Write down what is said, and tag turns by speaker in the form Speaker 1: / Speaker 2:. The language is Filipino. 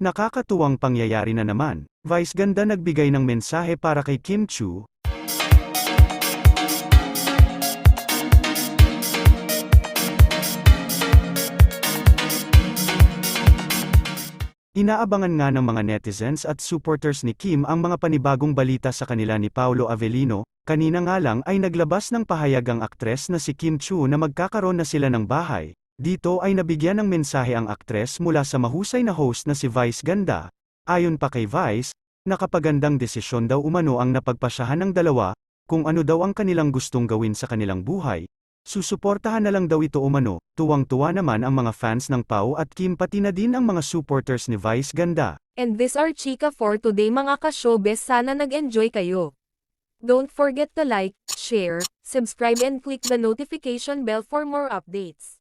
Speaker 1: Nakakatuwang pangyayari na naman. Vice ganda nagbigay ng mensahe para kay Kim Chu. Inaabangan nga ng mga netizens at supporters ni Kim ang mga panibagong balita sa kanila ni Paolo Avellino, kanina nga lang ay naglabas ng pahayag ang aktres na si Kim Chu na magkakaroon na sila ng bahay. Dito ay nabigyan ng mensahe ang aktres mula sa mahusay na host na si Vice Ganda. Ayon pa kay Vice, nakapagandang desisyon daw umano ang napagpasyahan ng dalawa, kung ano daw ang kanilang gustong gawin sa kanilang buhay. Susuportahan na lang daw ito umano, tuwang-tuwa naman ang mga fans ng Pau at Kim pati na din ang mga supporters ni Vice Ganda.
Speaker 2: And this are chika for today mga ka-showbiz sana nag-enjoy kayo. Don't forget to like, share, subscribe and click the notification bell for more updates.